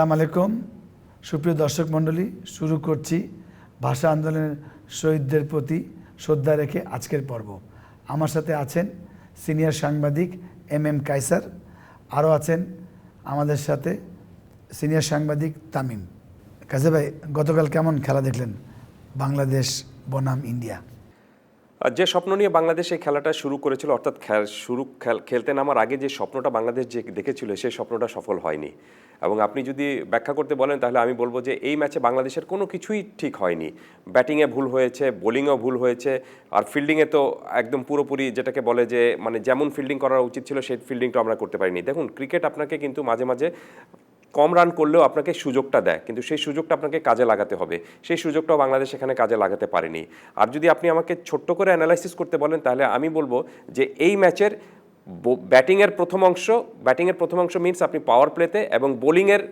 আসসালামু আলাইকুম। সুপ্রিয় দর্শক মণ্ডলী, শুরু করছি ভাষা আন্দোলনের শহীদদের প্রতি শ্রদ্ধা রেখে আজকের পর্ব। আমার সাথে আছেন সিনিয়র সাংবাদিক এম এম কাইসার আরও আছেন আমাদের সাথে সিনিয়র সাংবাদিক তামিম। কাজে ভাই গতকাল কেমন খেলা দেখলেন? বাংলাদেশ বনাম ইন্ডিয়া। যে স্বপ্ন নিয়ে বাংলাদেশ এই খেলাটা শুরু করেছিল, অর্থাৎ শুরু, খেল- খেলতে নামার আগে যে স্বপ্নটা বাংলাদেশ যে দেখেছিল, সেই স্বপ্নটা সফল হয়নি। এবং আপনি যদি ব্যাখ্যা করতে বলেন, তাহলে আমি বলব যে এই ম্যাচে বাংলাদেশের কোনো কিছুই ঠিক হয়নি। ব্যাটিংয়ে ভুল হয়েছে, বোলিংয়েও ভুল হয়েছে, আর ফিল্ডিংয়ে তো একদম পুরোপুরি যেটাকে বলে যে মানে যেমন ফিল্ডিং করা উচিত ছিল, সেই ফিল্ডিংটা আমরা করতে পারিনি। দেখুন, ক্রিকেট আপনাকে কিন্তু মাঝে মাঝে কম রান করলেও আপনাকে সুযোগটা দেয়। কিন্তু সেই সুযোগটা আপনাকে কাজে লাগাতে হবে। সেই সুযোগটাও বাংলাদেশ এখানে কাজে লাগাতে পারেনি। আর যদি আপনি আমাকে ছোট্ট করে অ্যানালাইসিস করতে বলেন, তাহলে আমি বলব যে এই ম্যাচের ব্যাটিংয়ের প্রথম অংশ ব্যাটিংয়ের প্রথম অংশ মিনস আপনি পাওয়ার প্লেতে এবং বোলিংয়ের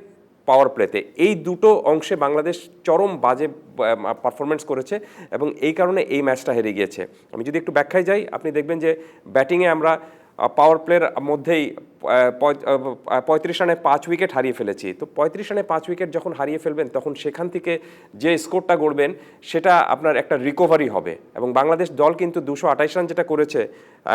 পাওয়ার প্লেতে এই দুটো অংশে বাংলাদেশ চরম বাজে পারফরমেন্স করেছে এবং এই কারণে এই ম্যাচটা হেরে গিয়েছে। আমি যদি একটু ব্যাখ্যায় যাই, আপনি দেখবেন যে ব্যাটিংয়ে আমরা পাওয়ার প্লের মধ্যেই পঁয়ত্রিশ রানে পাঁচ উইকেট হারিয়ে ফেলেছি। তো পঁয়ত্রিশ রানে পাঁচ উইকেট যখন হারিয়ে ফেলবেন, তখন সেখান থেকে যে স্কোরটা গড়বেন, সেটা আপনার একটা রিকভারি হবে। এবং বাংলাদেশ দল কিন্তু দুশো আঠাইশ রান যেটা করেছে,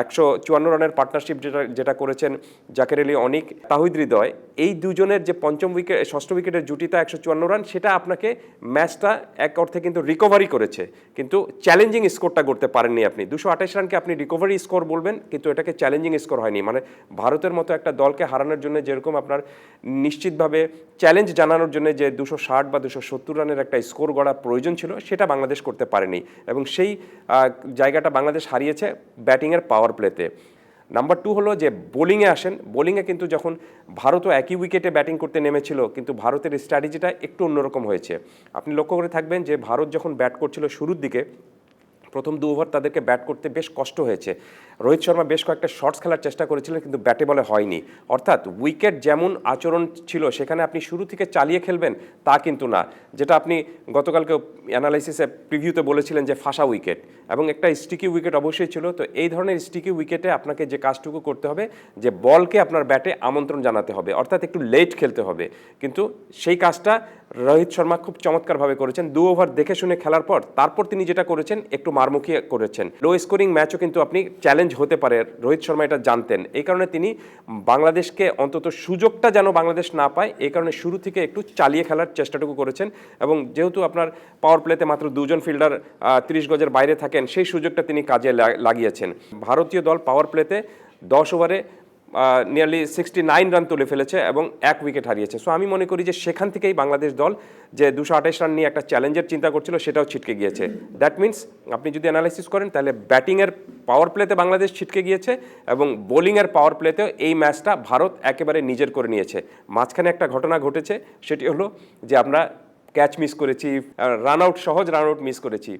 একশো চুয়ান্ন রানের পার্টনারশিপ যেটা যেটা করেছেন জাকের আলী অনিক, তাহিদ হৃদয়, এই দুজনের যে পঞ্চম উইকেট, ষষ্ঠ উইকেটের জুটিটা একশো চুয়ান্ন রান, সেটা আপনাকে ম্যাচটা এক অর্থে কিন্তু রিকভারি করেছে। কিন্তু চ্যালেঞ্জিং স্কোরটা করতে পারেননি আপনি। দুশো আঠাশ রানকে আপনি রিকভারি স্কোর বলবেন, কিন্তু এটাকে চ্যালেঞ্জিং স্কোর হয়নি। মানে ভারতের মতো একটা দলকে হারানোর জন্য যেরকম আপনার নিশ্চিতভাবে চ্যালেঞ্জ জানানোর জন্য যে দুশো ষাট বা দুশো সত্তর রানের একটা স্কোর গড়া প্রয়োজন ছিল, সেটা বাংলাদেশ করতে পারেনি। এবং সেই জায়গাটা বাংলাদেশ হারিয়েছে ব্যাটিংয়ের পাওয়ার প্লেতে নাম্বার টু হলো যে বোলিংয়ে আসেন। বোলিংয়ে কিন্তু যখন ভারতও একই উইকেটে ব্যাটিং করতে নেমেছিল, কিন্তু ভারতের স্ট্র্যাটেজিটা একটু অন্যরকম হয়েছে। আপনি লক্ষ্য করে থাকবেন যে ভারত যখন ব্যাট করছিল শুরুর দিকে, প্রথম দু ওভার তাদেরকে ব্যাট করতে বেশ কষ্ট হয়েছে। রোহিত শর্মা বেশ কয়েকটা শর্টস খেলার চেষ্টা করেছিলেন, কিন্তু ব্যাটে বলে হয়নি। অর্থাৎ উইকেট যেমন আচরণ ছিল, সেখানে আপনি শুরু থেকে চালিয়ে খেলবেন, তা কিন্তু না। যেটা আপনি গতকালকে অ্যানালাইসিসে প্রিভিউতে বলেছিলেন যে ফাঁসা উইকেট এবং একটা স্টিকি উইকেট অবশ্যই ছিল, তো এই ধরনের স্টিকি উইকেটে আপনাকে যে কাজটুকু করতে হবে, যে বলকে আপনার ব্যাটে আমন্ত্রণ জানাতে হবে, অর্থাৎ একটু লেট খেলতে হবে। কিন্তু সেই কাজটা রোহিত শর্মা খুব চমৎকারভাবে করেছেন। দু ওভার দেখে শুনে খেলার পর, তারপর তিনি যেটা করেছেন, একটু মারমুখী করেছেন। লো স্কোরিং ম্যাচও কিন্তু আপনি চ্যালেঞ্জ হতে পারে রোহিত শর্মা এটা জানতেন। এই কারণে তিনি বাংলাদেশকে অন্তত সুযোগটা যেন বাংলাদেশ না পায়, এই কারণে শুরু থেকে একটু চালিয়ে খেলার চেষ্টাটুকু করেছেন এবং যেহেতু আপনার পাওয়ার প্লেতে মাত্র দুজন ফিল্ডার তিরিশ গজের বাইরে থাকেন, সেই সুযোগটা তিনি কাজে লাগিয়েছেন। ভারতীয় দল পাওয়ার প্লেতে দশ ওভারে নিয়ারলি সিক্সটি নাইন রান তুলে ফেলেছে এবং এক উইকেট হারিয়েছে। সো আমি মনে করি যে সেখান থেকেই বাংলাদেশ দল যে দুশো আঠাশ রান নিয়ে একটা চ্যালেঞ্জের চিন্তা করছিল, সেটাও ছিটকে গিয়েছে। দ্যাট মিন্স আপনি যদি অ্যানালাইসিস করেন, তাহলে ব্যাটিংয়ের পাওয়ার প্লেতে বাংলাদেশ ছিটকে গিয়েছে এবং বোলিংয়ের পাওয়ার প্লেতেও এই ম্যাচটা ভারত একেবারে নিজের করে নিয়েছে। মাঝখানে একটা ঘটনা ঘটেছে, সেটি হলো যে আমরা ক্যাচ মিস করেছি রান আউট সহজ রান আউট মিস করেছি।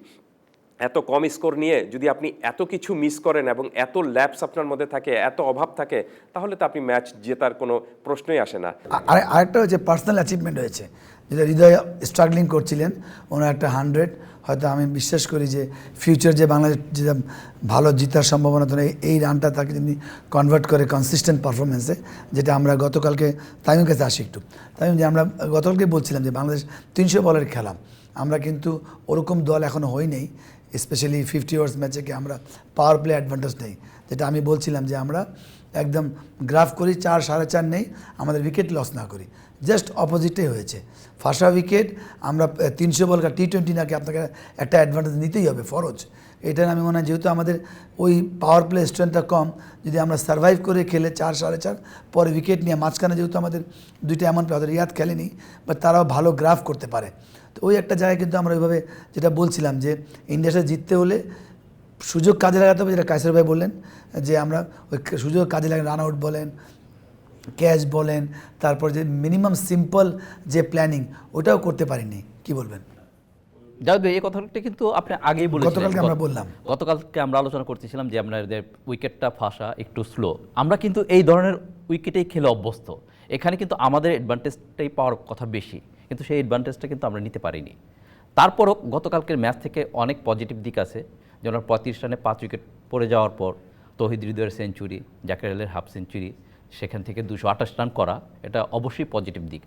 এত কম স্কোর নিয়ে যদি আপনি এত কিছু মিস করেন এবং এত ল্যাপস আপনার মধ্যে থাকে, এত অভাব থাকে, তাহলে তো আপনি ম্যাচ জেতার কোনো প্রশ্নই আসে না। আর, আরেকটা হচ্ছে পার্সোনাল অ্যাচিভমেন্ট হয়েছে যেটা হৃদয় স্ট্রাগলিং করছিলেন, ওনার একটা হান্ড্রেড হয়তো আমি বিশ্বাস করি যে ফিউচার যে বাংলাদেশ যে ভালো জিতার সম্ভাবনা, তো এই- রানটা তাকে যদি কনভার্ট করে কনসিস্টেন্ট পারফরমেন্সে যেটা আমরা গতকালকে তামিমের কাছে আসি একটু। তামিম, যে আমরা গতকালকে বলছিলাম যে বাংলাদেশ তিনশো বলের খেলা। আমরা কিন্তু ওরকম দল এখনও হই নেই। স্পেশালি ফিফটি ওভার্স ম্যাচে আমরা পাওয়ার প্লে অ্যাডভান্টেজ নেই। যেটা আমি বলছিলাম যে আমরা একদম গ্রাফ করি, চার, সাড়ে চার নেই, আমাদের উইকেট লস না করি। জাস্ট অপোজিটটাই হয়েছে। ফার্স্ট উইকেট আমরা তিনশো বল টি টোয়েন্টি নাকি আপনাকে একটা অ্যাডভান্টেজ নিতেই হবে, ফরজ। এটা আমি মনে হয় যেহেতু আমাদের ওই পাওয়ার প্লে স্ট্রেন্থটা কম, যদি আমরা সার্ভাইভ করে খেলে চার, সাড়ে চার, পরে উইকেট নিয়ে মাঝখানে যেহেতু আমাদের দুইটা এমন প্লেয়ার রিয়াদ খেলেনি বাট তারাও ভালো গ্রাফ করতে পারে। তো ওই একটা জায়গায় কিন্তু আমরা ওইভাবে যেটা বলছিলাম যে ইন্ডিয়ার সাথে জিততে হলে সুযোগ কাজে লাগাতে হবে যেটা কাইসার ভাই বললেন যে আমরা ওই সুযোগ কাজে লাগাই রান আউট বলেন ক্যাচ বলেন তারপর যে মিনিমাম সিম্পল যে প্ল্যানিং ওটাও করতে পারিনি। কি বলবেন? জাভেদ ভাই এই কথাটা কিন্তু আপনি আগেই বলেছিলেন। গতকালকে আমরা বললাম। গতকালকে আমরা আলোচনা করতেছিলাম যে আপনাদের উইকেটটা ফাঁসা একটু স্লো আমরা কিন্তু এই ধরনের উইকেটেই খেলে অভ্যস্ত। এখানে কিন্তু আমাদের অ্যাডভান্টেজটাই পাওয়ার কথা বেশি। কিন্তু সেই অ্যাডভান্টেজটা কিন্তু আমরা নিতে পারিনি। তারপরও গতকালকের ম্যাচ থেকে অনেক পজিটিভ দিক আছে। যেমন পঁয়ত্রিশ রানে পাঁচ উইকেট পড়ে যাওয়ার পর তহিদ হৃদয়ের সেঞ্চুরি জাকের আলের হাফ সেঞ্চুরি সেখান থেকে দুশো আঠাশ রান করা, এটা অবশ্যই পজিটিভ দিক।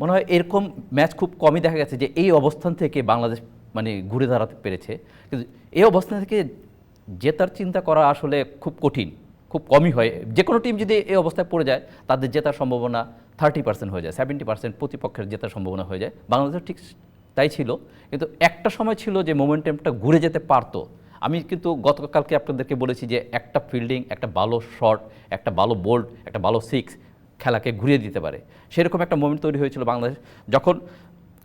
মনে হয় এরকম ম্যাচ খুব কমই দেখা গেছে যে এই অবস্থান থেকে বাংলাদেশ মানে ঘুরে দাঁড়াতে পেরেছে। কিন্তু এই অবস্থান থেকে জেতার চিন্তা করা আসলে খুব কঠিন, খুব কমই হয়। যে কোনো টিম যদি এই অবস্থায় পড়ে যায়, তাদের জেতার সম্ভাবনা থার্টি পার্সেন্ট হয়ে যায় সেভেন্টি পার্সেন্ট প্রতিপক্ষের জেতার সম্ভাবনা হয়ে যায়। বাংলাদেশের ঠিক তাই ছিল। কিন্তু একটা সময় ছিল যে মোমেন্টামটা ঘুরে যেতে পারতো। আমি কিন্তু গতকালকে আপনাদেরকে বলেছি যে একটা ফিল্ডিং একটা ভালো শট একটা ভালো বোল্ড একটা ভালো সিক্স খেলাকে ঘুরিয়ে দিতে পারে। সেরকম একটা মোমেন্ট তৈরি হয়েছিল বাংলাদেশ। যখন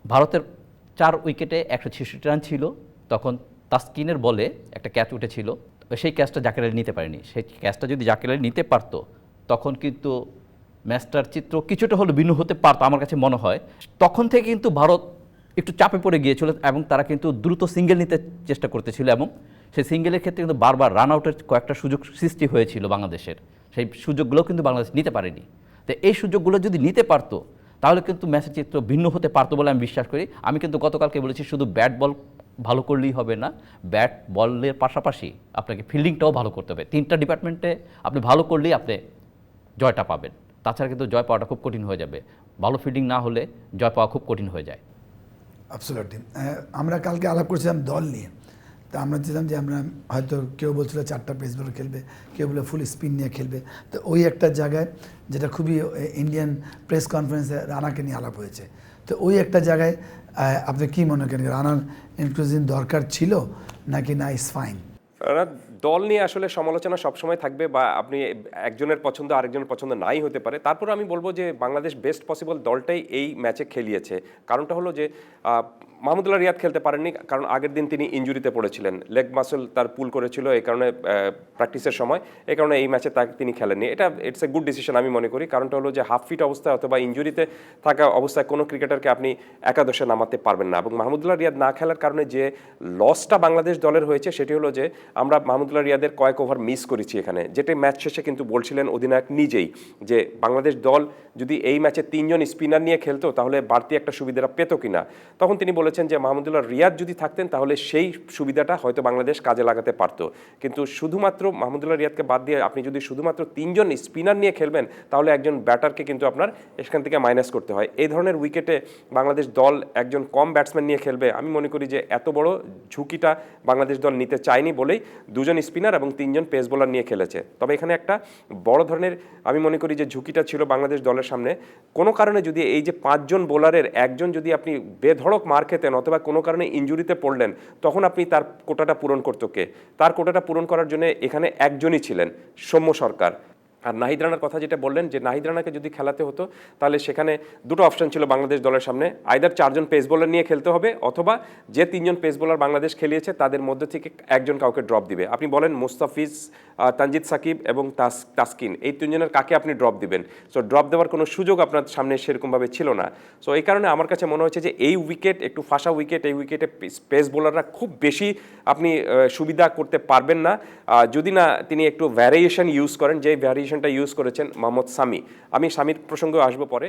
ভারতের চার উইকেটে একশো ছেষট্টি রান ছিল, তখন তাস্কিনের বলে একটা ক্যাচ উঠেছিল। সেই ক্যাচটা জাকের নিতে পারেনি। সেই ক্যাচটা যদি জাকের নিতে পারতো, তখন কিন্তু ম্যাচটার চিত্র কিছুটা হলে ভিন্ন হতে পারতো আমার কাছে মনে হয়। তখন থেকে কিন্তু ভারত একটু চাপে পড়ে গিয়েছিল এবং তারা কিন্তু দ্রুত সিঙ্গেল নিতে চেষ্টা করতেছিল এবং সেই সিঙ্গেলের ক্ষেত্রে কিন্তু বারবার রান আউটের কয়েকটা সুযোগ সৃষ্টি হয়েছিল বাংলাদেশের। সেই সুযোগগুলো কিন্তু বাংলাদেশ নিতে পারেনি। তো এই সুযোগগুলো যদি নিতে পারতো, তাহলে কিন্তু ম্যাচের চিত্র ভিন্ন হতে পারতো বলে আমি বিশ্বাস করি। আমি কিন্তু গতকালকে বলেছি শুধু ব্যাট বল ভালো করলেই হবে না ব্যাট বলের পাশাপাশি আপনাকে ফিল্ডিংটাও ভালো করতে হবে। তিনটা ডিপার্টমেন্টে আপনি ভালো করলেই আপনি জয়টা পাবেন। তাছাড়া কিন্তু জয় পাওয়াটা খুব কঠিন হয়ে যাবে। ভালো ফিল্ডিং না হলে জয় পাওয়া খুব কঠিন হয়ে যায়। অ্যাবসোলিউটলি আমরা কালকে আলাপ করছিলাম দল নিয়ে। তা আমরা চেয়েছিলাম যে আমরা হয়তো কেউ বলছিল চারটা পেস বল খেলবে কেউ বলে ফুল স্পিন নিয়ে খেলবে। তো ওই একটা জায়গায় যেটা খুবই ইন্ডিয়ান প্রেস কনফারেন্সে রানাকে নিয়ে আলাপ হয়েছে। তো ওই একটা জায়গায় আপনি কি মনে করেন রানার ইনক্লুজিন দরকার ছিল নাকি না ইস ফাইন দল নিয়ে আসলে সমালোচনা সবসময় থাকবে বা আপনি একজনের পছন্দ, আরেকজনের পছন্দ নাই হতে পারে। তারপর আমি বলব যে, বাংলাদেশ বেস্ট পসিবল দলটাই এই ম্যাচে খেলিয়েছে। কারণটা হলো যে মাহমুদুল্লাহ রিয়াদ খেলতে পারেননি, কারণ আগের দিন তিনি ইঞ্জুরিতে পড়েছিলেন। লেগ মাসল তার পুল করেছিল, এই কারণে প্র্যাকটিসের সময়, এই কারণে এই ম্যাচে তাকে তিনি খেলেননি। এটা ইটস এ গুড ডিসিশন আমি মনে করি, কারণটা হলো যে হাফ ফিট অবস্থায় অথবা ইঞ্জুরিতে থাকা অবস্থায় কোনো ক্রিকেটারকে আপনি একাদশে নামাতে পারবেন না। এবং মাহমুদুল্লাহ রিয়াদ না খেলার কারণে যে লসটা বাংলাদেশ দলের হয়েছে, সেটি হলো যে আমরা মাহমুদুল্লাহ রিয়াদের কয়েক ওভার মিস করেছি এখানে। যেটা ম্যাচ শেষে কিন্তু বলছিলেন অধিনায়ক নিজেই, যে বাংলাদেশ দল যদি এই ম্যাচে তিনজন স্পিনার নিয়ে খেলতো, তাহলে বাড়তি একটা সুবিধাটা পেত কিনা? তখন তিনি বলেছেন যে মাহমুদুল্লাহ রিয়াদ যদি থাকতেন, তাহলে সেই সুবিধাটা হয়তো বাংলাদেশ কাজে লাগাতে পারতো। কিন্তু শুধুমাত্র মাহমুদুল্লাহ রিয়াদকে বাদ দিয়ে আপনি যদি শুধুমাত্র তিনজন স্পিনার নিয়ে খেলবেন, তাহলে একজন ব্যাটারকে কিন্তু আপনার এখান থেকে মাইনাস করতে হয়। এই ধরনের উইকেটে বাংলাদেশ দল একজন কম ব্যাটসম্যান নিয়ে খেলবে, আমি মনে করি যে এত বড় ঝুঁকিটা বাংলাদেশ দল নিতে চায়নি বলেই দুজন স্পিনার এবং তিনজন পেস বোলার নিয়ে খেলেছে। তবে এখানে একটা বড় ধরনের আমি মনে করি যে ঝুঁকিটা ছিল বাংলাদেশ দলের সামনে। কোনো কারণে যদি এই যে পাঁচজন বোলারের একজন যদি আপনি বেধড়ক মার খেতেন অথবা কোনো কারণে ইঞ্জুরিতে পড়লেন, তখন আপনি তার কোটাটা পূরণ করতো কে? তার কোটাটা পূরণ করার জন্য এখানে একজনই ছিলেন, সৌম্য সরকার। আর নাহিদ রানার কথা যেটা বললেন যে নাহিদ রানাকে যদি খেলাতে হতো, তাহলে সেখানে দুটো অপশন ছিল বাংলাদেশ দলের সামনে। আইদার চারজন পেস বোলার নিয়ে খেলতে হবে, অথবা যে তিনজন পেস বোলার বাংলাদেশ খেলিয়েছে, তাদের মধ্যে থেকে একজন কাউকে ড্রপ দিবে। আপনি বলেন মুস্তাফিজ তানজিদ সাকিব এবং তাস, তাসকিন, এই তিনজনের কাকে আপনি ড্রপ দিবেন? সো ড্রপ দেওয়ার কোনো সুযোগ আপনার সামনে সেরকমভাবে ছিল না। সো এই কারণে আমার কাছে মনে হচ্ছে যে এই উইকেট, একটু ফাঁসা উইকেট, এই উইকেটে পেস বোলাররা খুব বেশি আপনি সুবিধা করতে পারবেন না। যদি না তিনি একটু ভ্যারিয়েশন ইউজ করেন, যে ভ্যারিয়েশনটা ইউজ করেছেন মোহাম্মদ সামি। আমি সামির প্রসঙ্গে আসব পরে।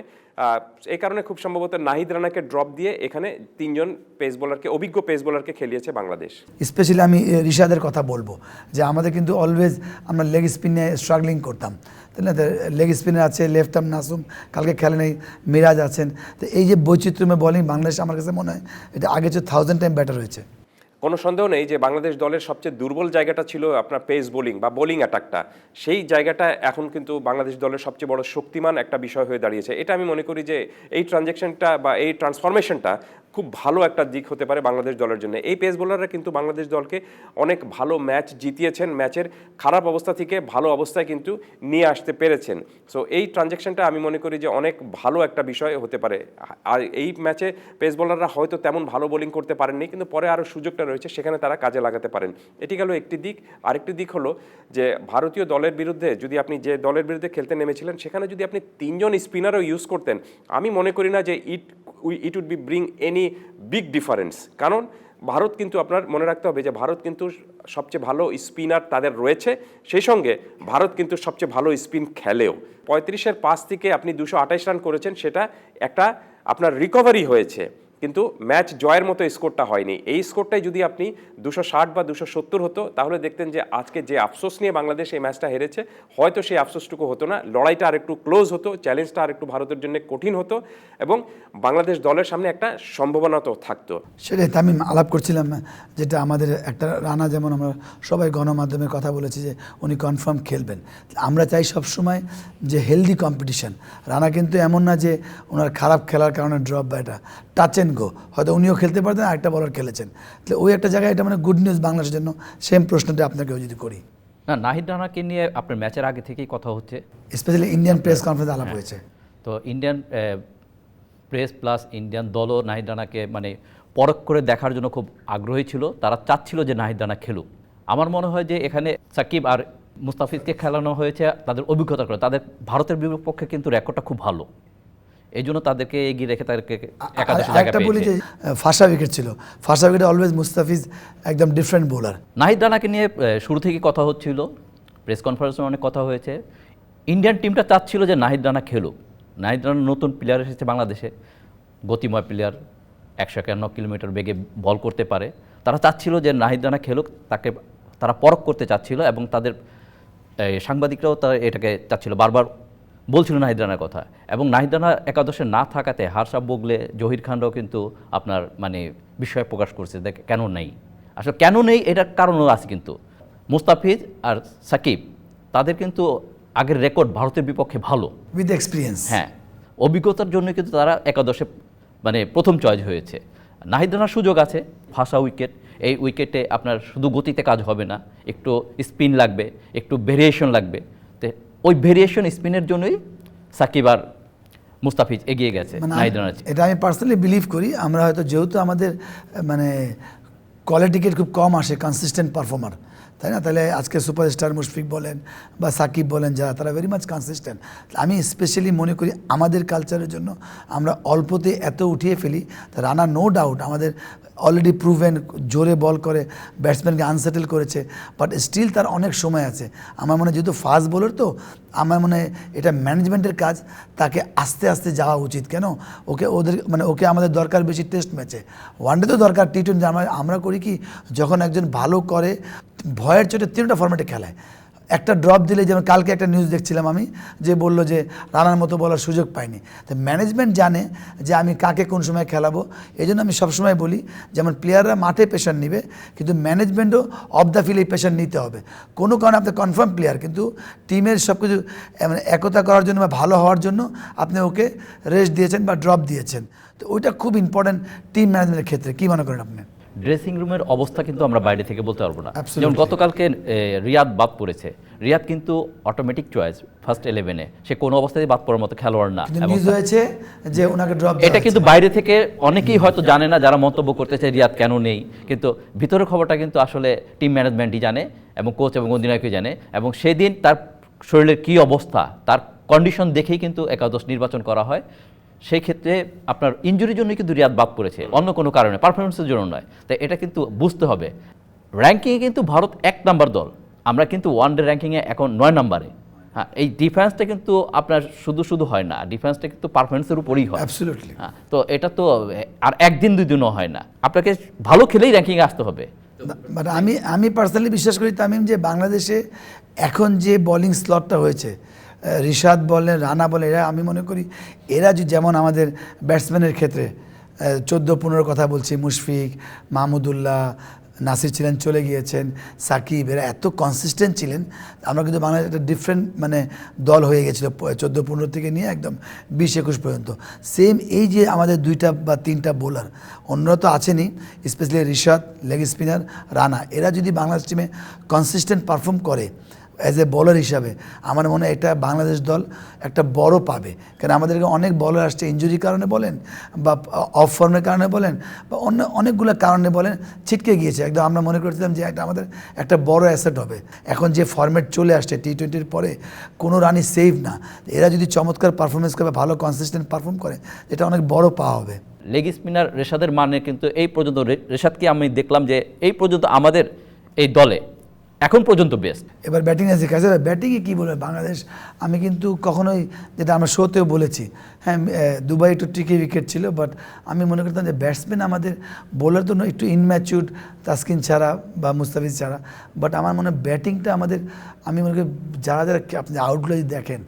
এই কারণে খুব সম্ভবত নাহিদ রানাকে ড্রপ দিয়ে এখানে তিনজন পেস বোলারকে অভিজ্ঞ পেস বোলারকে খেলিয়েছে বাংলাদেশ। স্পেশালি আমি রিশাদের কথা বলব যে আমাদের কিন্তু অলওয়েজ আমরা লেগ স্পিনে স্ট্রাগলিং করতাম। লেগ স্পিনার আছে লেফট আর্ম নাসুম, কালকে খেলে নেই, মিরাজ আছেন। তো এই যে বৈচিত্র্যময় বলিং বাংলাদেশ আমার কাছে মনে হয়, এটা আগে চেয়ে থাউজেন্ড টাইম বেটার হয়েছে। কোনো সন্দেহ নেই যে বাংলাদেশ দলের সবচেয়ে দুর্বল জায়গাটা ছিল আপনার পেস বোলিং বা বোলিং অ্যাটাকটা। সেই জায়গাটা এখন কিন্তু বাংলাদেশ দলের সবচেয়ে বড় শক্তিমান একটা বিষয় হয়ে দাঁড়িয়েছে। এটা আমি মনে করি যে এই ট্রানজ্যাকশনটা বা এই ট্রান্সফরমেশনটা খুব ভালো একটা দিক হতে পারে বাংলাদেশ দলের জন্য। এই পেস বোলাররা কিন্তু বাংলাদেশ দলকে অনেক ভালো ম্যাচ জিতিয়েছেন ম্যাচের খারাপ অবস্থা থেকে ভালো অবস্থায় কিন্তু নিয়ে আসতে পেরেছেন। সো এই ট্রানজ্যাকশনটা আমি মনে করি যে অনেক ভালো একটা বিষয় হতে পারে। আর এই ম্যাচে পেস বোলাররা হয়তো তেমন ভালো বোলিং করতে পারেননি, কিন্তু পরে আরও সুযোগটা রয়েছে, সেখানে তারা কাজে লাগাতে পারেন। এটি গেল একটি দিক। আরেকটি দিক হলো যে ভারতীয় দলের বিরুদ্ধে যদি আপনি যে দলের বিরুদ্ধে খেলতে নেমেছিলেন, সেখানে যদি আপনি তিনজন স্পিনারও ইউজ করতেন, আমি মনে করি না যে it it would be bring any big difference কারণ ভারত কিন্তু আপনার মনে রাখতে হবে যে ভারত কিন্তু সবচেয়ে ভালো স্পিনার তাদের রয়েছে। সেই সঙ্গে ভারত কিন্তু সবচেয়ে ভালো স্পিন খেলেও। পঁয়ত্রিশের পাঁচ থেকে আপনি দুশো আঠাশ রান করেছেন, সেটা একটা আপনার রিকভারি হয়েছে। কিন্তু ম্যাচ জয়ের মতো স্কোরটা হয়নি। এই স্কোরটাই যদি আপনি দুশো ষাট বা দুশো সত্তর হতো, তাহলে দেখতেন যে আজকে যে আফসোস নিয়ে বাংলাদেশ এই ম্যাচটা হেরেছে, হয়তো সেই আফসোসটুকু হতো না। লড়াইটা আর একটু ক্লোজ হতো, চ্যালেঞ্জটা আর একটু ভারতের জন্য কঠিন হতো এবং বাংলাদেশ দলের সামনে একটা সম্ভাবনা তো থাকতো। সেটাই তামিম আলাপ করছিলাম, যেটা আমাদের একটা রানা যেমন আমরা সবাই গণমাধ্যমে কথা বলেছি যে উনি কনফার্ম খেলবেন। আমরা চাই সবসময় যে হেলদি কম্পিটিশন রানা কিন্তু এমন না যে ওনার খারাপ খেলার কারণে ড্রপ বা এটা। Touch go. হয়তো উনিও খেলতে পারতেন আরেকটা বলার খেলেছেন। তাহলে ওই একটা জায়গায় এটা মানে গুড নিউজ বাংলাদেশের জন্য। সেম প্রশ্নটা আপনাকেও যদি করি। না নাহিদ রানাকে নিয়ে আপনার ম্যাচের আগে থেকেই কথা হচ্ছে। স্পেশালি ইন্ডিয়ান প্রেস কনফারেন্স আলাপ হয়েছে। তো ইন্ডিয়ান প্রেস প্লাস ইন্ডিয়ান দলও নাহিদ রানাকে মানে পরখ করে দেখার জন্য খুব আগ্রহী ছিল। তারা চাচ্ছিল যে নাহিদ রানা খেলুক। আমার মনে হয় যে এখানে সাকিব আর মুস্তাফিজকে খেলানো হয়েছে তাদের অভিজ্ঞতা করে। তাদের ভারতের বিপক্ষে কিন্তু রেকর্ডটা খুব ভালো। এই জন্য তাদেরকে এগিয়ে রেখে তাদেরকে একটা বলি যে ফাঁসা উইকেট ছিল। ফাঁসা উইকেটে অলওয়েজ মুস্তাফিজ একদম ডিফারেন্ট বোলার নাহিদ রানাকে নিয়ে শুরু থেকেই কথা হচ্ছিল। প্রেস কনফারেন্সে অনেক কথা হয়েছে। ইন্ডিয়ান টিমটা চাচ্ছিল যে নাহিদ রানা খেলুক। নাহিদ রানা নতুন প্লেয়ার এসেছে বাংলাদেশে। গতিময় প্লেয়ার একশো একান্ন কিলোমিটার বেগে বল করতে পারে। তারা চাচ্ছিল যে নাহিদ রানা খেলুক তাকে তারা পরখ করতে চাচ্ছিল এবং তাদের সাংবাদিকরাও তারা এটাকে চাচ্ছিল। বারবার বলছিল নাহিদ রানার কথা এবং নাহিদ রানা একাদশে না থাকাতে হারসা বগলে জহির খানরাও কিন্তু আপনার মানে বিস্ময় প্রকাশ করছে দেখ কেন নেই? আসলে কেন নেই এটার কারণও আছে কিন্তু। মুস্তাফিজ আর সাকিব তাদের কিন্তু আগের রেকর্ড ভারতের বিপক্ষে ভালো। উইথ এক্সপিরিয়েন্স হ্যাঁ অভিজ্ঞতার জন্য কিন্তু তারা একাদশে মানে প্রথম চয়েস হয়েছে। নাহিদ রানার সুযোগ আছে ফাঁসা উইকেট এই উইকেটে আপনার শুধু গতিতে কাজ হবে না একটু স্পিন লাগবে একটু ভেরিয়েশন লাগবে। ওই ভেরিয়েশন স্পিনের জন্যই সাকিব আর মুস্তাফিজ এগিয়ে গেছে মানে এটা আমি পার্সোনালি বিলিভ করি আমরা হয়তো যেহেতু আমাদের মানে কোয়ালিটি খুব কম আসে কনসিস্টেন্ট পারফর্মার তাই না? তাহলে আজকে সুপারস্টার মুশফিক বলেন বা সাকিব বলেন যারা, তারা ভেরি মাচ কনসিস্টেন্ট আমি স্পেশালি মনে করি আমাদের কালচারের জন্য আমরা অল্পতে এত উঠিয়ে ফেলি তা রানা নো ডাউট আমাদের অলরেডি প্রুভেন জোরে বল করে ব্যাটসম্যানকে আনসেটেল করেছে বাট স্টিল তার অনেক সময় আছে। আমার মনে যেহেতু ফাস্ট বোলার তো, আমার মনে এটা ম্যানেজমেন্টের কাজ, তাকে আস্তে আস্তে যাওয়া উচিত। কেন? ওকে ওদের মানে ওকে আমাদের দরকার বেশি টেস্ট ম্যাচে ওয়ানডে তো দরকার টি টোয়েন্টি আমরা করি কি, যখন একজন ভালো করে ভয়ের চোটে তিনটা ফর্মেটে খেলায়। একটা ড্রপ দিলে যেমন কালকে একটা নিউজ দেখছিলাম আমি, যে বলল যে রানার মতো বলার সুযোগ পাইনি তো ম্যানেজমেন্ট জানে যে আমি কাকে কোন সময় খেলাবো এই জন্য আমি সবসময় বলি, যেমন প্লেয়াররা মাঠে প্রেশার নিবে, কিন্তু ম্যানেজমেন্টও অফ দ্য ফিল্ড এই প্রেশার নিতে হবে। কোনো কারণে আপনি কনফার্ম প্লেয়ার কিন্তু টিমের সব কিছু মানে একতা করার জন্য বা ভালো হওয়ার জন্য আপনি ওকে রেস্ট দিয়েছেন বা ড্রপ দিয়েছেন। তো ওইটা খুব ইম্পর্ট্যান্ট টিম ম্যানেজমেন্টের ক্ষেত্রে। কী মনে করেন আপনি? ড্রেসিং রুমের অবস্থা কিন্তু আমরা বাইরে থেকে বলতে পারব না। যেমন গতকালকে রিয়াদ বাদ পড়েছে। রিয়াদ কিন্তু অটোমেটিক চয়েস ফার্স্ট ইলেভেনে সে কোনো অবস্থায় বাদ পড়ার মতো খেলোয়াড় না। নিউজ হয়েছে যে ওনাকে ড্রপ এটা কিন্তু বাইরে থেকে অনেকেই হয়তো জানে না যারা মন্তব্য করতেছে রিয়াদ কেন নেই। কিন্তু ভিতরের খবরটা কিন্তু আসলে টিম ম্যানেজমেন্টই জানে এবং কোচ এবং অধিনায়কই জানে। এবং সেদিন তার শরীরের কি অবস্থা তার কন্ডিশন দেখেই কিন্তু একাদশ নির্বাচন করা হয়। সেই ক্ষেত্রে আপনার ইঞ্জুরির জন্য কিন্তু রিয়াদ বাদ পড়েছে। অন্য কোনো কারণে পারফরমেন্সের জন্য নয়। তাই এটা কিন্তু বুঝতে হবে। র্যাঙ্কিংয়ে কিন্তু ভারত এক নাম্বার দল। আমরা কিন্তু ওয়ান ডে র্যাঙ্কিংয়ে এখন নয় নাম্বারে। হ্যাঁ এই ডিফেন্সটা কিন্তু আপনার শুধু শুধু হয় না ডিফেন্সটা কিন্তু পারফরমেন্সের উপরেই হয়। অ্যাবসলিউটলি হ্যাঁ, তো এটা তো আর একদিন দুই দিনও হয় না। আপনাকে ভালো খেলেই র্যাঙ্কিংয়ে আসতে হবে। বাট আমি আমি পার্সোনালি বিশ্বাস করি তামিম যে বাংলাদেশে এখন যে বোলিং স্লটটা হয়েছে রিশাদ বলেন রানা বলেন এরা আমি মনে করি এরা যেমন আমাদের ব্যাটসম্যানের ক্ষেত্রে চোদ্দ পনেরো কথা বলছি, মুশফিক মাহমুদুল্লাহ নাসির ছিলেন, চলে গিয়েছেন, সাকিব, এরা এত কনসিস্টেন্ট ছিলেন, আমরা কিন্তু বাংলাদেশ একটা ডিফারেন্ট মানে দল হয়ে গেছিল চোদ্দ পনেরো থেকে নিয়ে একদম বিশ একুশ পর্যন্ত। সেম এই যে আমাদের দুইটা বা তিনটা বোলার অন্যরা তো আছেনই specially Rishad leg spinner Rana, এরা যদি বাংলাদেশ টিমে কনসিস্টেন্ট পারফর্ম করে অ্যাজ এ বলার হিসাবে আমার মনে হয় এটা বাংলাদেশ দল একটা বড় পাবে। কারণ আমাদেরকে অনেক বলার আসছে ইঞ্জুরির কারণে বলেন বা অফ ফর্মের কারণে বলেন বা অন্য অনেকগুলো কারণে বলেন ছিটকে গিয়েছে। একদম আমরা মনে করছিলাম যে একটা আমাদের একটা বড় অ্যাসেট হবে। এখন যে ফর্মেট চলে আসছে টি টোয়েন্টির পরে কোনো রানই সেভ না। এরা যদি চমৎকার পারফরমেন্স করে ভালো কনসিস্টেন্ট পারফর্ম করে, এটা অনেক বড় পাওয়া হবে। লেগ স্পিনার রেশাদের মানে কিন্তু এই পর্যন্ত রেশাদকে আমি দেখলাম যে এই পর্যন্ত আমাদের এই দলে এখন পর্যন্ত বেস্ট এবার ব্যাটিং আছে কাজে ব্যাটিংয়ে কী বলবে? বাংলাদেশ, আমি কিন্তু কখনোই যেটা আমরা শোতেও বলেছি হ্যাঁ দুবাই একটু টিকে উইকেট ছিল বাট আমি মনে করতাম যে ব্যাটসম্যান আমাদের বোলার তো একটু ইনম্যাচিউড তাস্কিন ছাড়া বা মুস্তাফিজ ছাড়া বাট আমার মনে হয় ব্যাটিংটা আমাদের, আমি মনে করি যারা যারা আপনি আউটগুলো যদি দেখেন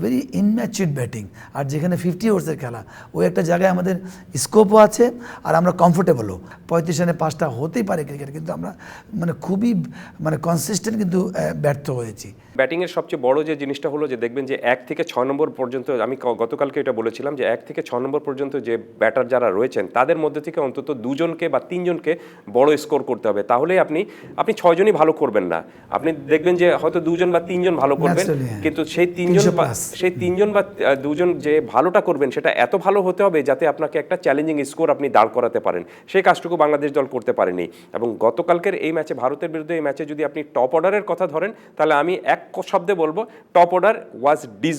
ভেরি ইনম্যাচিউড ব্যাটিং আর যেখানে ফিফটি ওভার্সের খেলা ওই একটা জায়গায় আমাদের স্কোপও আছে আর আমরা কমফোর্টেবলও পঁয়ত্রিশ রানে পাঁচটা হতেই পারে ক্রিকেট কিন্তু আমরা মানে খুবই মানে কনসিস্টেন্ট কিন্তু ব্যর্থ হয়েছি। ব্যাটিংয়ের সবচেয়ে বড় যে জিনিসটা হলো যে দেখবেন যে এক থেকে ছয় নম্বর পর্যন্ত আমি গতকালকে এটা বলেছিলাম যে এক থেকে ছ নম্বর পর্যন্ত যে ব্যাটার যারা রয়েছেন তাদের মধ্যে থেকে অন্তত দুজনকে বা তিনজনকে বড় স্কোর করতে হবে। তাহলেই আপনি আপনি ছয়জনই ভালো করবেন না। আপনি দেখবেন যে হয়তো দুজন বা তিনজন ভালো করবেন হ্যাঁ। কিন্তু সেই তিনজন 300 বা- plus। সেই তিনজন বা দুজন যে ভালোটা করবেন, সেটা এত ভালো হতে হবে যাতে আপনাকে একটা চ্যালেঞ্জিং স্কোর আপনি দাঁড় করাতে পারেন। সেই কাজটুকু বাংলাদেশ দল করতে পারেনি। এবং গতকালকের এই ম্যাচে ভারতের বিরুদ্ধে এই ম্যাচে যদি আপনি টপ অর্ডারের কথা ধরেন, তাহলে আমি এক শব্দে বলব টপ অর্ডার ওয়াজ ডিস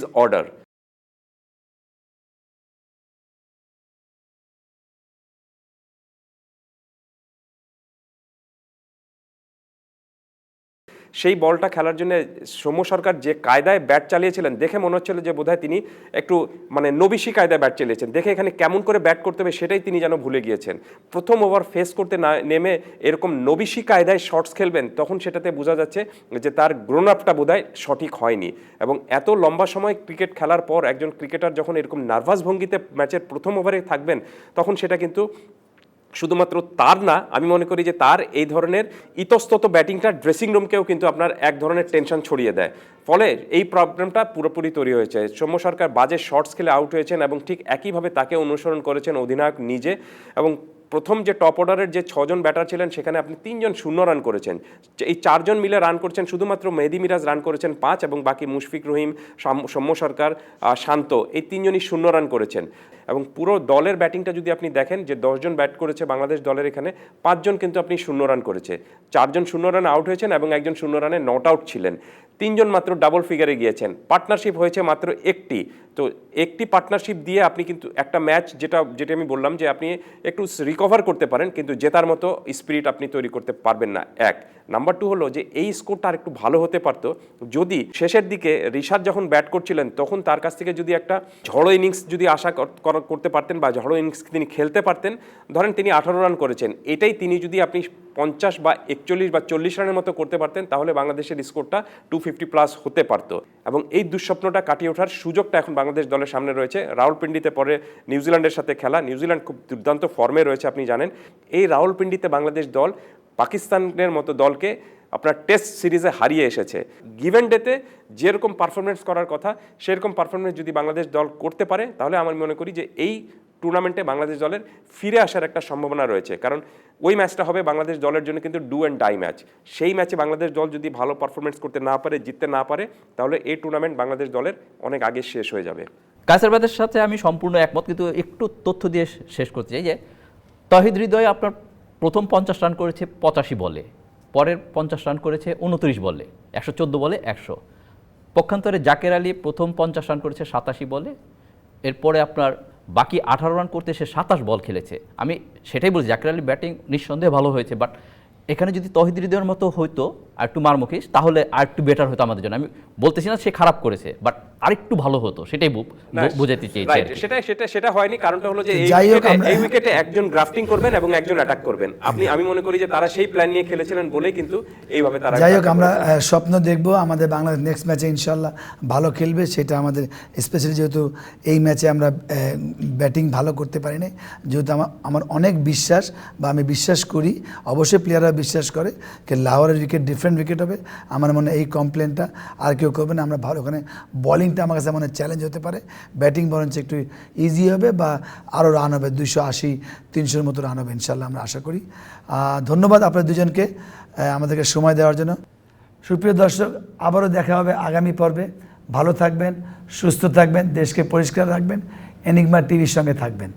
সেই বলটা খেলার জন্য সৌম্য সরকার যে কায়দায় ব্যাট চালিয়েছিলেন, দেখে মনে হচ্ছিল যে বোধহয় তিনি একটু মানে নবিশি কায়দায় ব্যাট চালিয়েছেন দেখে এখানে কেমন করে ব্যাট করতে হবে সেটাই তিনি যেন ভুলে গিয়েছেন। প্রথম ওভার ফেস করতে না, নেমে এরকম নবিশি কায়দায় শর্টস খেলবেন, তখন সেটাতে বোঝা যাচ্ছে যে তার গ্রোন আপটা বোধহয় সঠিক হয়নি। এবং এত লম্বা সময় ক্রিকেট খেলার পর একজন ক্রিকেটার যখন এরকম নার্ভাস ভঙ্গিতে ম্যাচের প্রথম ওভারে থাকবেন, তখন সেটা কিন্তু শুধুমাত্র তার না, আমি মনে করি যে তার এই ধরনের ইতস্তত ব্যাটিংটা ড্রেসিং রুমকেও কিন্তু আপনার এক ধরনের টেনশন ছড়িয়ে দেয়। ফলে এই প্রবলেমটা পুরোপুরি তৈরি হয়েছে। সৌম্য সরকার বাজে শর্টস খেলে আউট হয়েছেন এবং ঠিক একইভাবে তাকে অনুসরণ করেছেন অধিনায়ক নিজে এবং প্রথম যে টপ অর্ডারের যে ছজন ব্যাটার ছিলেন, সেখানে আপনি তিনজন শূন্য রান করেছেন। এই চারজন মিলে রান করেছেন, শুধুমাত্র মেহেদি মিরাজ রান করেছেন পাঁচ এবং বাকি মুশফিক রহিম সৌম্য সরকার শান্ত, এই তিনজনই শূন্য রান করেছেন। এবং পুরো দলের ব্যাটিংটা যদি আপনি দেখেন, যে দশজন ব্যাট করেছে বাংলাদেশ দলের এখানে, পাঁচজন কিন্তু আপনি শূন্য রান করেছে। চারজন শূন্য রান আউট হয়েছেন এবং একজন শূন্য রানে নট আউট ছিলেন। তিনজন মাত্র ডাবল ফিগারে গিয়েছেন। পার্টনারশিপ হয়েছে মাত্র একটি। তো একটি পার্টনারশিপ দিয়ে আপনি কিন্তু একটা ম্যাচ যেটা যেটা আমি বললাম যে আপনি একটু রিকভার করতে পারেন, কিন্তু জেতার মতো স্পিরিট আপনি তৈরি করতে পারবেন না। এক। নাম্বার টু হলো যে এই স্কোরটা আর একটু ভালো হতে পারতো। যদি শেষের দিকে ঋষাদ যখন ব্যাট করছিলেন, তখন তার কাছ থেকে যদি একটা ঝড়ো ইনিংস যদি আশা কর- কর- করতে পারতেন বা ঝড়ো ইনিংস তিনি খেলতে পারতেন, ধরেন তিনি আঠারো রান করেছেন, এটাই তিনি যদি আপনি পঞ্চাশ বা একচল্লিশ বা চল্লিশ রানের মতো করতে পারতেন, তাহলে বাংলাদেশের স্কোরটা টু ফিফটি প্লাস হতে পারতো। এবং এই দুঃস্বপ্নটা কাটিয়ে ওঠার সুযোগটা এখন বাংলাদেশ দলের সামনে রয়েছে। রাউলপিন্ডিতে পরে নিউজিল্যান্ডের সাথে খেলা। নিউজিল্যান্ড খুব দুর্দান্ত ফর্মে রয়েছে, আপনি জানেন। এই রাউলপিন্ডিতে বাংলাদেশ দল পাকিস্তানের মতো দলকে আপনার টেস্ট সিরিজে হারিয়ে এসেছে। গিভেন ডেতে যেরকম পারফরমেন্স করার কথা, সেরকম পারফরমেন্স যদি বাংলাদেশ দল করতে পারে, তাহলে আমি মনে করি যে এই টুর্নামেন্টে বাংলাদেশ দলের ফিরে আসার একটা সম্ভাবনা রয়েছে। কারণ ওই ম্যাচটা হবে বাংলাদেশ দলের জন্য কিন্তু ডু অ্যান্ড ডাই ম্যাচ। সেই ম্যাচে বাংলাদেশ দল যদি ভালো পারফরমেন্স করতে না পারে, জিততে না পারে, তাহলে এই টুর্নামেন্ট বাংলাদেশ দলের অনেক আগে শেষ হয়ে যাবে। কায়সারবাদের সাথে আমি সম্পূর্ণ একমত, কিন্তু একটু তথ্য দিয়ে শেষ করতে চাই যে, তহিদ হৃদয় আপনার প্রথম পঞ্চাশ রান করেছে পঁচাশি বলে, পরের পঞ্চাশ রান করেছে উনত্রিশ বলে, একশো চোদ্দ বলে একশো। পক্ষান্তরে জাকের আলী প্রথম পঞ্চাশ রান করেছে সাতাশি বলে, এরপরে আপনার বাকি আঠারো রান করতে সে সাতাশ বল খেলেছে। আমি সেটাই বলছি, জাকির আলী ব্যাটিং নিঃসন্দেহে ভালো হয়েছে বাট এখানে যদি তহিদ মতো হইতো আর একটু মারমুখিস তাহলে আর একটু বেটার হতো আমাদের জন্য। আমি বলতেছি না সে খারাপ করেছে বাট আরেকটু ভালো হতো সেটাই বোঝাতে চেয়েছি কি। সেটা সেটা সেটা হয়নি কারণটা হলো যে এই যাই হোক উইকেটে- এই উইকেটে একজন গ্রাফটিং করবেন এবং একজন অ্যাটাক করবেন। আপনি আমি মনে করি যে তারা সেই প্ল্যান নিয়ে খেলেছিলেন বলেই কিন্তু এইভাবে তারা যাই হোক আমরা স্বপ্ন দেখব আমাদের বাংলাদেশ নেক্সট ম্যাচে ইনশাল্লাহ ভালো খেলবে সেটা আমাদের স্পেশালি যেহেতু এই ম্যাচে আমরা ব্যাটিং ভালো করতে পারি নাই যেহেতু আমার আমার অনেক বিশ্বাস বা আমি বিশ্বাস করি অবশ্যই প্লেয়াররা বিশ্বাস করে যে লাহোরের উইকেট ডিফারেন্ট উইকেট হবে। আমার মনে এই কমপ্লেনটা আর কেউ করবে না আমরা ভালো ওখানে বলিংটা আমার কাছে মনে চ্যালেঞ্জ হতে পারে। ব্যাটিং বরঞ্চ একটু ইজি হবে বা আরও রান হবে দুশো আশি, তিনশোর মতো রান হবে ইনশাল্লাহ আমরা আশা করি। ধন্যবাদ আপনার দুজনকে আমাদেরকে সময় দেওয়ার জন্য। সুপ্রিয় দর্শক, আবারও দেখা হবে আগামী পর্বে। ভালো থাকবেন, সুস্থ থাকবেন, দেশকে পরিষ্কার রাখবেন এনিগমা টিভির সঙ্গে থাকবেন।